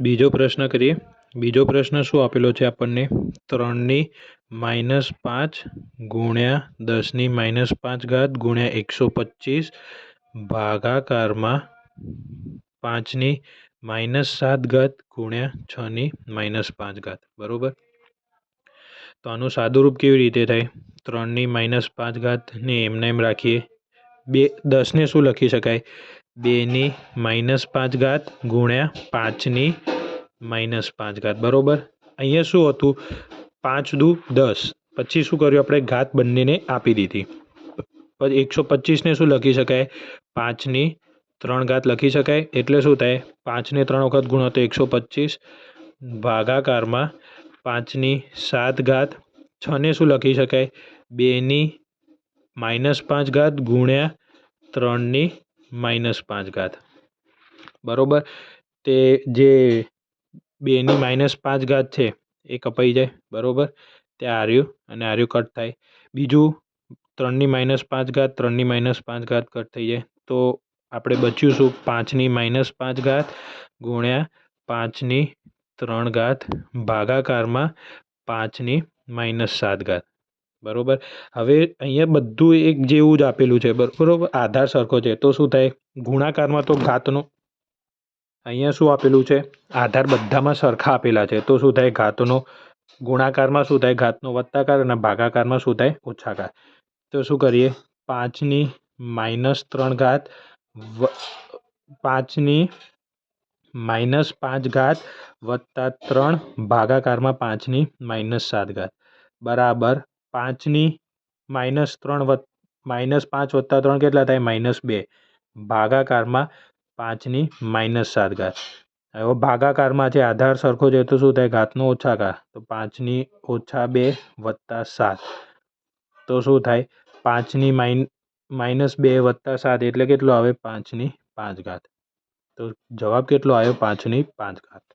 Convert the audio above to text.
બીજો પ્રશ્ન કરીએ. બીજો પ્રશ્ન શું આપેલો છે આપણને? ત્રણની માઇનસ પાંચ ગુણ્યા દસની માઇનસ પાંચ ઘાત ગુણ્યા એકસો પચીસ ભાગાકારમાં પાંચની માઇનસ સાત ઘાત ગુણ્યા છની માઇનસ પાંચ ઘાત. બરાબર? તો આનું સાદુરૂપ કેવી રીતે થાય? ત્રણની માઇનસ પાંચ ઘાતને એમને એમ રાખીએ. બે, દસને શું લખી શકાય? બેની માઇનસ પાંચ ઘાત ગુણ્યા પાંચની માઇનસ પાંચ ઘાત બરાબર અહીંયા શું હતું પાંચ દુ દસ પછી શું કર્યું આપણે ઘાત બંનેને આપી દીધી પછી એકસો પચીસને શું લખી શકાય પાંચની ત્રણ ઘાત લખી શકાય એટલે શું થાય પાંચને ત્રણ વખત ગુણો તો એકસો પચીસ ભાગાકારમાં પાંચની સાત ઘાત છને શું લખી શકાય બેની માઇનસ પાંચ ઘાત ગુણ્યા ત્રણની માઇનસ પાંચ ઘાત. બરાબર? તે જે બેની માઇનસ પાંચ ઘાત છે, એ કપાઈ જાય. બરાબર? તે આર્યું અને આર્યું કટ થાય. બીજું, ત્રણની માઇનસ પાંચ ઘાત, ત્રણની માઇનસ પાંચ ઘાત કટ થઈ જાય. તો આપણે બચ્યું શું પાંચની માઇનસ પાંચ ઘાત ગુણ્યા પાંચની ત્રણ ઘાત ભાગાકારમાં પાંચની માઇનસ સાત ઘાત. બરાબર? હવે અહીંયા બધું એક જેવું જ આપેલું છે બરાબર? આધાર સરખો છે. તો શું થાય? ગુણાકારમાં તો ઘાતનો અહીંયા શું આપેલું છે? આધાર બધામાં સરખા આપેલા છે. તો શું થાય? ઘાતનો ગુણાકારમાં શું થાય? ઘાતનો વત્તાકાર અને ભાગાકારમાં શું થાય? ઓછાકાર. તો શું કરીએ? પાંચની માઇનસ ત્રણ ઘાત પાંચની માઇનસ પાંચ ઘાત વત્તા ત્રણ, ભાગાકારમાં પાંચની માઇનસ સાત ઘાત. બરાબર. પાંચની માઇનસ ત્રણ માઇનસ પાંચ વત્તા ત્રણ કેટલા થાય માઇનસ બે ભાગાકારમાં પાંચની માઇનસ સાત ઘાત હવે ભાગાકારમાં છે આધાર સરખો છે તો શું થાય ઘાતનો ઓછાકાર તો પાંચની ઓછા બે વત્તા સાત તો શું થાય પાંચની માઇન માઇનસ બે વત્તા સાત એટલે કેટલું આવે પાંચની પાંચ ઘાત તો જવાબ કેટલો આવ્યો પાંચની પાંચ ઘાત